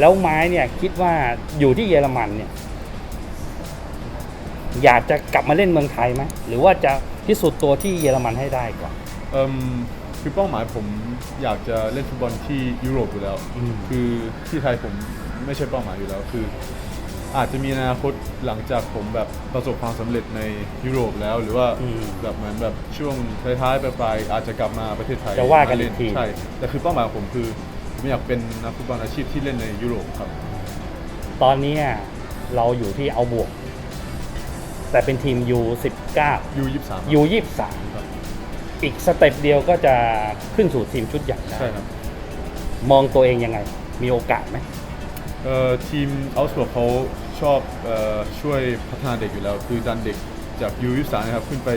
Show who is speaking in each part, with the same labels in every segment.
Speaker 1: แล้วไม้เนี่ยคิดว่าอยู่ที่เยอรมันเนี่ย อยากจะกลับมาเล่นเมืองไทยไหมหรือว่าจะพิสูจน์ตัวที่เยอรมันให้ได้ก่อน
Speaker 2: เอิ่มคือเป้าหมายผมอยากจะเล่นฟุตบอลที่ยุโรปอยู่แล้ว
Speaker 1: อืม
Speaker 2: คือที่ไทยผมไม่ใช่เป้าหมายอยู่แล้วคือ อาจจะมีอนาคตหลังจากผมแบบประสบความสำเร็จในยุโรปแล้ว หรือว่า
Speaker 1: อืม
Speaker 2: แบบเหมือนแบบช่วงท้ายๆปลายๆอาจจะกลับมาประเทศไทย
Speaker 1: จะว่ากัน
Speaker 2: มเล่
Speaker 1: อีกที
Speaker 2: ใช่แต่คือเป้าหมายของผมคือ ผมอยากเป็นนักฟุตบอลอาชีพที่เล่นในยุโรปครับ
Speaker 1: ตอนนี้เราอยู่ที่เอาบวก แต่เป็นทีม U19
Speaker 2: ยูยี่สาม
Speaker 1: U23
Speaker 2: ครับ
Speaker 1: อีกสเต็ปเดียวก็จะขึ้นสู่ทีมชุดใหญ่ได้
Speaker 2: ใช่ครับ
Speaker 1: มองตัวเองยังไง มีโอกาสไหม
Speaker 2: เอ่อทีมเอาส o ร์เขาชอบเอ่อช่วยพัฒนาเด็กอยู่แล้ว คือดันเด็กจากยูยี่สามนะครับ ขึ้นไป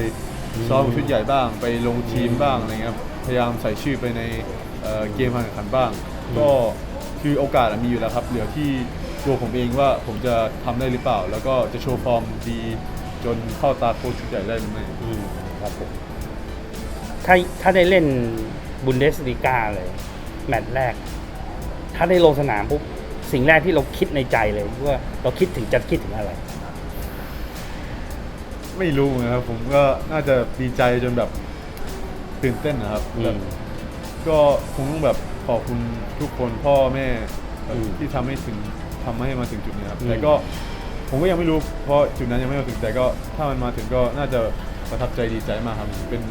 Speaker 2: ซ้อมกับชุดใหญ่บ้าง ไปลงทีมบ้างอะไรเงี้ยครับพยายามใส่ชื่อไปในเอ่อเกมการแข่งขันบ้าง ก็คือโอกาสอะมีอยู่แล้วครับ เหลือที่ตัวผมเองว่าผมจะทำได้หรือเปล่า แล้วก็จะโชว์ฟอร์มดีจนเข้าตาโค้ชชุดใหญ่ได้หรือไม่
Speaker 1: อืมครับผมถ้าถ้าได้เล่นบุนเดสลีกาเลย แมตช์แรก ถ้าได้ลงสนามปุ๊บสิ่งแรกที่เราคิดในใจเลยว่าเราคิดถึงจะคิดถึงอะไร
Speaker 2: ไม่รู้นะครับ ผมก็น่าจะดีใจจนแบบตื่นเต้นนะครับ
Speaker 1: อืม
Speaker 2: แบบ ก็คงต้องแบบ ขอบคุณทุกคนพ่อแม่แบบ
Speaker 1: อืม
Speaker 2: ที่ทำให้ถึงทำให้มาถึงจุดนี้ครับ
Speaker 1: อืม
Speaker 2: แต่ก็ผมก็ยังไม่รู้เพราะจุดนั้นยังไม่มาถึงแต่ก็ถ้ามันมาถึงก็น่าจะประทับใจดีใจมากครับเป็น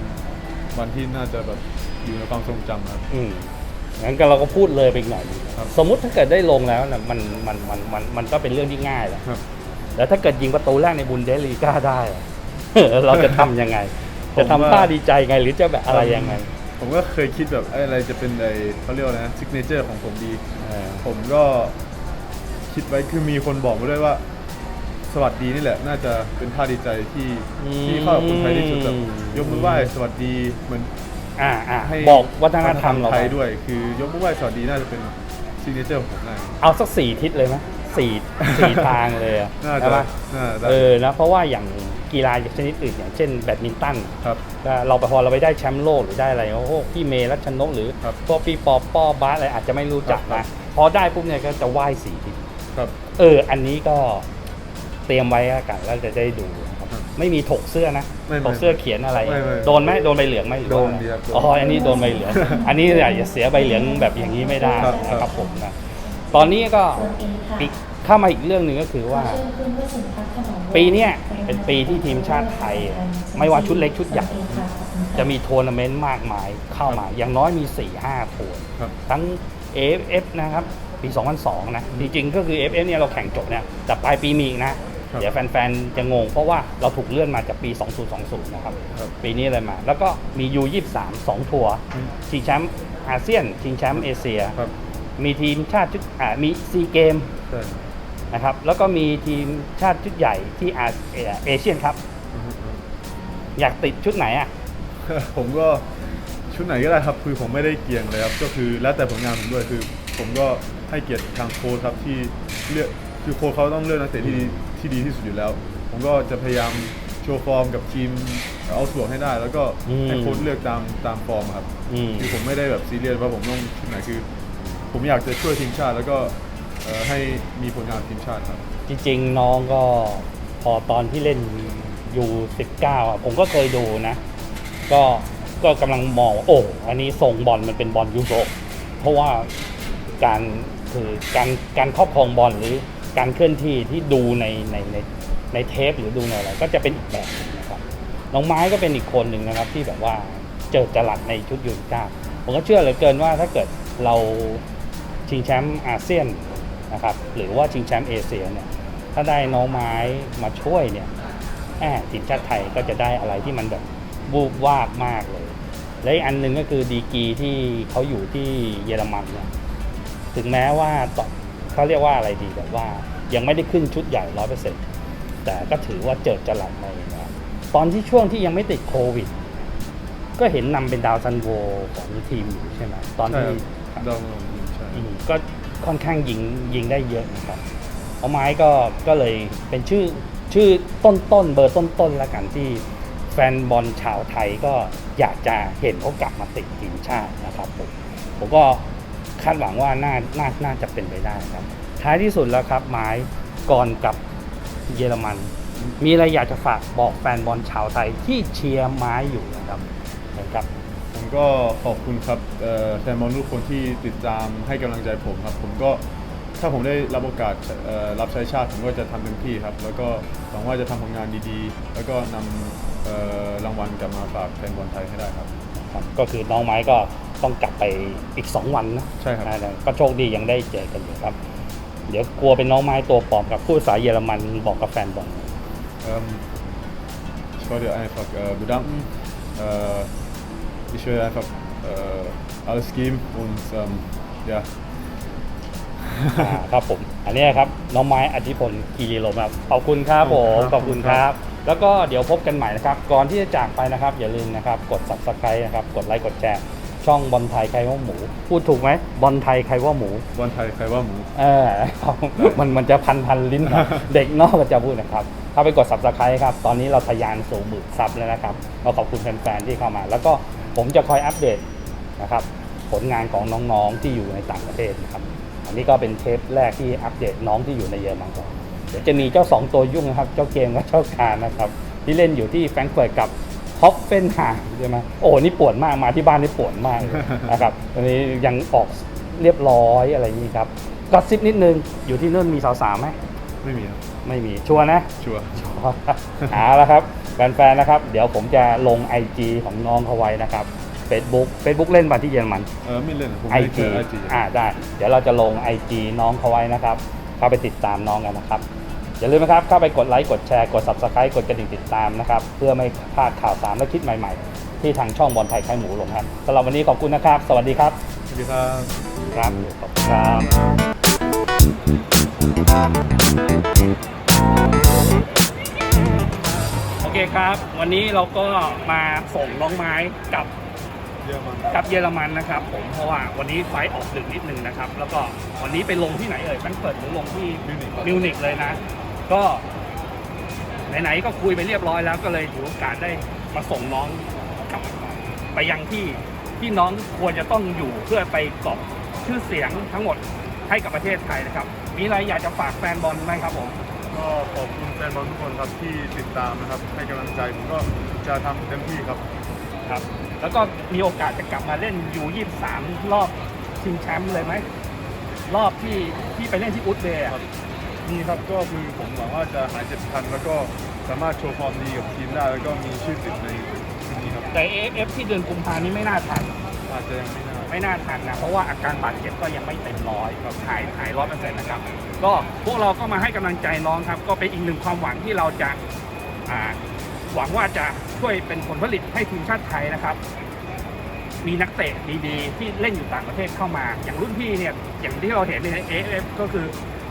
Speaker 2: วันที่น่าจะแบบอยู่ในความทรงจำครับ
Speaker 1: อืมงั้นก็เราก็พูดเลยไปอีกหน่อย
Speaker 2: ครับ
Speaker 1: สมมุติถ้าเกิดได้ลงแล้วนะมันมันมันมันมันก็เป็นเรื่องที่ง่ายแหละ
Speaker 2: ครับ
Speaker 1: แล้วถ้าเกิดยิงประตูแรกในบุนเดสลีกาได้อะ เราจะทำยังไง
Speaker 2: ผม
Speaker 1: จะทำ
Speaker 2: ว่า
Speaker 1: ท่าดีใจไงหรือจะแบบอะไรยังไง
Speaker 2: ผมก็เคยคิดแบบเอ้ยอะไรจะเป็นไอเขาเรียกว่าอะไรนะซิกเนเจอร์ของผมดี
Speaker 1: เออ
Speaker 2: ผมก็คิดไว้คือมีคนบอกมาด้วยว่า สวัสดีนี่แหละ น่าจะเป็นท่าดีใจที่ที่เข้ากับคนไทยที่สุดแบบยกมือไหว้สวัสดีเหมือน
Speaker 1: อ่าอ่า
Speaker 2: ให้
Speaker 1: บอกวัฒนธรรมเรา
Speaker 2: ไทย
Speaker 1: ไป
Speaker 2: ด้วย คือยกมือไหว้สวัสดีน่าจะเป็นซิกเนเจอร์ของผมได้
Speaker 1: เอาสักสี่ทิศเลยไหมสี่สี่ทางเลยอะ
Speaker 2: น่า
Speaker 1: ใช่
Speaker 2: จะ
Speaker 1: ปะ
Speaker 2: น่าจะได้
Speaker 1: เออนะเพราะว่าอย่าง กีฬาชนิดอื่นอย่างเช่นแบดมินตัน
Speaker 2: ครับ
Speaker 1: ก็เราไปพอเราไปได้แชมป์โลกหรือได้อะไรโอ้โหพี่เมย์รัชนกหรือ
Speaker 2: ครับ
Speaker 1: พวกพี่ปอป้อบาสอะไรอาจจะไม่รู้จัก
Speaker 2: ครั
Speaker 1: นะ
Speaker 2: บ
Speaker 1: พอได้ปุ๊บเนี่ยก็จะไหว้สี่ทิศ
Speaker 2: ครับ
Speaker 1: เออ อันนี้ก็เตรียมไว้แล้วกันแล้วจะได้ดูนะครับ
Speaker 2: ครับ
Speaker 1: ไม่มีถกเสื้อนะ
Speaker 2: ไม่ไม่
Speaker 1: ถกเสื้อเขียนอะไร
Speaker 2: ไม่ไม่
Speaker 1: โดนไหมโดนใบเหลืองไหมหรือ
Speaker 2: โดน
Speaker 1: ว่า
Speaker 2: ดีครับโดน
Speaker 1: อ๋ออันนี้โดนใบเหลือง อันนี้อย่าอย่าเสียใบเหลืองแบบอย่างนี้ไม่ได้
Speaker 2: ครับ
Speaker 1: นะค
Speaker 2: ครั
Speaker 1: รับบผมนะตอนนี้ก็อีก เข้ามาอีกเรื่องหนึ่งก็คือว่า ปีเนี้ยเป็นปีที่ทีมชาติไทย ไม่ว่าชุดเล็กชุดใหญ่ จะมีทัวร์นาเมนต์มากมายเข้ามา อย่างน้อยมี 4-5ทัวร์
Speaker 2: ครับ
Speaker 1: ทั้ง AFF นะครับปี 2002 นะ จริงๆ ก็คือ AFF เนี่ยเราแข่งจบเนี่ยแต่ปลายปีมีอีกนะ
Speaker 2: ครับ
Speaker 1: เดี๋ยวแฟนๆ จะงง เพราะว่าเราถูกเลื่อนมาจากปี 2020 นะครับ
Speaker 2: ครับ
Speaker 1: ปีนี้เลยมา แล้วก็มี U23 2 ทัวร์
Speaker 2: อืม
Speaker 1: ชิงแชมป์อาเซียนชิงแชมป์เอเชีย
Speaker 2: ครับ
Speaker 1: มีทีมชาติชุดอ่ามีซีเกม
Speaker 2: ใช่
Speaker 1: นะครับแล้วก็มีทีมชาติชุดใหญ่ที่อาเอเอเชียนครับ
Speaker 2: อืมอืม
Speaker 1: อยากติดชุดไหนอะ
Speaker 2: ผมก็ชุดไหนก็ได้ครับคือผมไม่ได้เกี่ยงเลยครับก็คือแล้วแต่ผลงานผมด้วยคือ ผมก็ให้เกียรติทางโค้ชครับที่เลือกคือโค้ชเขาต้องเลือกนักเตะที่ดีที่ดีที่สุดอยู่แล้ว ผมก็จะพยายามโชว์ฟอร์มกับทีมเอาสวงให้ได้ แล้วก็
Speaker 1: อืม
Speaker 2: ให้โค้ชเลือกตามตามฟอร์มครับ
Speaker 1: อืม
Speaker 2: คือผมไม่ได้แบบซีเรียสว่าผมต้องชุดไหนคือ ผมอยากจะช่วยทีมชาติแล้วก็ เอ่อให้มีผลงานทีมชาติครับ
Speaker 1: จริงๆน้องก็พอตอนที่เล่นยู19อะผมก็เคยดูนะ ก็ก็กำลังมองว่าโอ้อันนี้ทรงบอลมันเป็นบอลยุโรปเพราะว่าการคือการการครอบครองบอลหรือการเคลื่อนที่ที่ดูในในในในเทปหรือดูในอะไรก็จะเป็นอีกแบบหนึ่งนะครับน้องไม้ก็เป็นอีกคนหนึ่งนะครับที่แบบว่าเจอจรัสในชุดยู19ผมก็เชื่อเหลือเกินว่าถ้าเกิดเราชิงแชมป์อาเซียน นะครับหรือว่าชิงแชมป์เอเชียเนี่ยถ้าได้น้องไม้มาช่วยเนี่ยแอบทีมชาติไทยก็จะได้อะไรที่มันแบบบูบวาบมากเลย และอีกอันหนึ่งก็คือดีกรีที่เขาอยู่ที่เยอรมันเนี่ยถึงแม้ว่าตอนเขาเรียกว่าอะไรดีแบบว่ายังไม่ได้ขึ้นชุดใหญ่ร้อยเปอร์เซ็นต์แต่ก็ถือว่าเจิดจรัสในนะครับตอนที่ช่วงที่ยังไม่ติดโควิด ก็เห็นนำเป็นดาวซันโวของทีมอยู่ใช่ไหมตอน
Speaker 2: ใช่
Speaker 1: ที่
Speaker 2: ครับดาวน์โหลดใช่
Speaker 1: อืมก็ ค่อนข้างยิงยิงได้เยอะนะครับเอาไม้ก็ก็เลยเป็นชื่อชื่อต้นต้นเบอร์ต้นต้นแล้วกันที่แฟนบอลชาวไทยก็อยากจะเห็นเขากลับมาติดทีมชาตินะครับผมผมก็คาดหวังว่าน่าน่าน่าจะเป็นไปได้ครับ ท้ายที่สุดแล้วครับไม้ก่อนกับเยอรมัน มีอะไรอยากจะฝากบอกแฟนบอลชาวไทยที่เชียร์ไม้อยู่นะครับนะครับ
Speaker 2: ก็ขอบคุณครับเอ่อแฟนบอลทุกคนที่ติดตามให้กำลังใจผมครับ ผมก็ถ้าผมได้รับโอกาสเอ่อรับใช้ชาติผมก็จะทำเต็มที่ครับ แล้วก็หวังว่าจะทำผลงานดีๆ แล้วก็นำเอ่อรางวัลกลับมาฝากแฟนบอลไทยให้ได้ครับ
Speaker 1: ครับก็คือน้องไม้ก็ต้องกลับไปอีก 2 วันนะ
Speaker 2: ใช่ครับ
Speaker 1: อ่าก็โชคดียังได้เจอกันอยู่ครับ เดี๋ยวกลัวเป็นน้องไม้ตัวปลอมกับผู้ภาษาเยอรมันบอกกับแฟนบอล
Speaker 2: Ähm, ich wollte einfach äh, bedanken. Äh, ich will einfach äh, alles geben und ähm, ja,
Speaker 1: อ่าครับผม อันนี้ครับ น้องไม้อธิพลคีรีลมครับ ขอบคุณครับผม
Speaker 2: ครับ
Speaker 1: ขอบคุณครับ แล้วก็เดี๋ยวพบกันใหม่นะครับ ก่อนที่จะจากไปนะครับ อย่าลืมนะครับ กด subscribe นะครับ กดไลค์กดแชร์ ช่องบอลไทยใครว่าหมู พูดถูกไหมบอลไทยใครว่าหมู
Speaker 2: วันไทยใครว่าหมู
Speaker 1: เออมันมันจะพันพันลิ้นครับ เด็กนอกก็จะพูดนะครับเข้าไปกด subscribe ครับ ตอนนี้เราทะยานสู่หมื่นซับแล้วนะครับก็ขอบคุณแฟนๆที่เข้ามา แล้วก็ ผมจะคอยอัปเดตนะครับผลงานของน้องๆที่อยู่ในต่างประเทศนะครับ อันนี้ก็เป็นเทปแรกที่อัปเดตน้องที่อยู่ในเยอรมันก่อนเดี๋ยวจะมีเจ้าสองตัวยุ่งนะครับ เจ้าเกมกับเจ้าการนะครับ ที่เล่นอยู่ที่แฟรงก์เฟิร์ตกับฮอฟเฟนไฮม์ใช่ไหมโอ้นี่ปวดมากมาที่บ้านนี่ปวดมากเลยนะครับอันนี้ยังออกเรียบร้อยอะไรอย่างนี้ครับก็ซิปนิดนึงอยู่ที่นู่นมีสาวๆไหม
Speaker 2: ไม่มีครับ
Speaker 1: ไม่มีชัวร์นะ
Speaker 2: ชัวร์
Speaker 1: หาแล้วครับ แฟนๆนะครับ เดี๋ยวผมจะลง IG ของน้องเขาไว้นะครับ Facebook Facebook เล่นมาที่เยอรมัน
Speaker 2: เออไม่เล่นอะผมไม่ได้
Speaker 1: IG
Speaker 2: เจอไอจี
Speaker 1: อ่าได้ เดี๋ยวเราจะลง IG น้องเขาไว้นะครับ เข้าไปติดตามน้องกันนะครับ อย่าลืมนะครับ เข้าไปกดไลค์ กดแชร์ กด Subscribe กดกระดิ่งติดตามนะครับ เพื่อไม่พลาดข่าวสารและคลิปใหม่ๆ ที่ทางช่องบอลไทยไข่หมูลงครับสำหรับวันนี้ขอบคุณนะครับ สวัสดีครับ
Speaker 2: สวัสดีครับ
Speaker 1: ครับขอบคุณครับโอ เคครับ วันนี้เราก็มาส่งน้องไม้กับ
Speaker 2: เยอรมัน
Speaker 1: กับเยอรมันนะครับ ผมเพราะว่าวันนี้ไฟล์ออกดึกนิดนึงนะครับ แล้วก็วันนี้ไปลงที่ไหนเอ่ยแฟรงก์เฟิร์ตหรือลงที่
Speaker 2: มิวนิกครับ
Speaker 1: มิวนิกเลยนะ ก็ไหนๆก็คุยไปเรียบร้อยแล้วก็เลยถือโอกาสได้มาส่งน้องกลับไปยังที่ที่น้องควรจะต้องอยู่เพื่อไปกอบชื่อเสียงทั้งหมดให้กับประเทศไทยนะครับ มีอะไรอยากจะฝากแฟนบอลไหมครับผม
Speaker 2: ก็ขอบคุณแฟนบอลทุกคนครับที่ติดตามนะครับให้กำลังใจผมก็จะทำเต็มที่ครับ
Speaker 1: ครับ แล้วก็มีโอกาสจะกลับมาเล่นยู23รอบชิงแชมป์เลยไหม รอบที่ที่ไปเล่นที่อุซเบย์อะ
Speaker 2: นี่ครับก็คือผมหวังว่าจะหายเจ็บทันแล้วก็สามารถโชว์ความดีกับทีมได้แล้วก็มีชื่อติดในทีมนี้ครับ
Speaker 1: แต่ AFF ที่เดือนกุมภานี้ไม่น่าทัน
Speaker 2: อาจจะยังไม่น่า
Speaker 1: ไม่น่าทันนะ เพราะว่าอาการบาดเจ็บก็ยังไม่เต็มร้อยครับหายหายร้อยเปอร์เซ็นต์นะครับ ก็พวกเราก็มาให้กำลังใจน้องครับ ก็เป็นอีกหนึ่งความหวังที่เราจะาหวังว่าจะช่วยเป็นผลผลิตให้ทีมชาติไทยนะครับ มีนักเตะดีๆ ที่เล่นอยู่ต่างประเทศเข้ามา อย่างรุ่นพี่เนี่ยอย่างที่เราเห็นใน AFF ก็คือ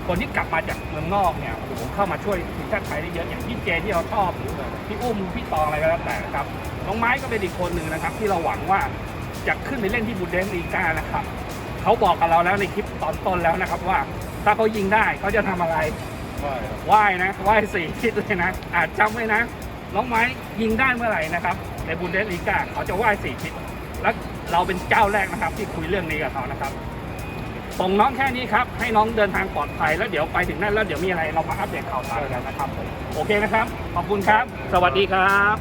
Speaker 1: คนที่กลับมาจากเมืองนอกเนี่ยโอ้โหเข้ามาช่วยทีมชาติไทยได้เยอะอย่างพี่เจที่เราชอบหรือพี่อุ้มพี่ตองอะไรก็แล้วแต่นะครับน้องไม้ก็เป็นอีกคนหนึ่งนะครับ ที่เราหวังว่า จะขึ้นไปเล่นที่บูเดสลีกานะครับเขาบอกกับเราแล้วในคลิปตอนต้นแล้วนะครับว่า ถ้าเขายิงได้เขาจะทำอะไร
Speaker 2: ว่าครับ
Speaker 1: ว่ายนะว่ายสี่ทิศเลยนะ อาจจำไว้นะน้องไม้ยิงได้เมื่อไหร่นะครับในบูนเดสลีกาเขาจะว่ายสี่ทิศและเราเป็นเจ้าแรกนะครับ ที่คุยเรื่องนี้กับเขานะครับส่งน้องแค่นี้ครับ ให้น้องเดินทางปลอดภัยแล้วเดี๋ยวไปถึงนั่นแล้วเดี๋ยวมีอะไรเรามาอัปเดตข่าวสารกันนะครับผมโอเคนะครับ ขอบคุณครับ สวัสดีครับ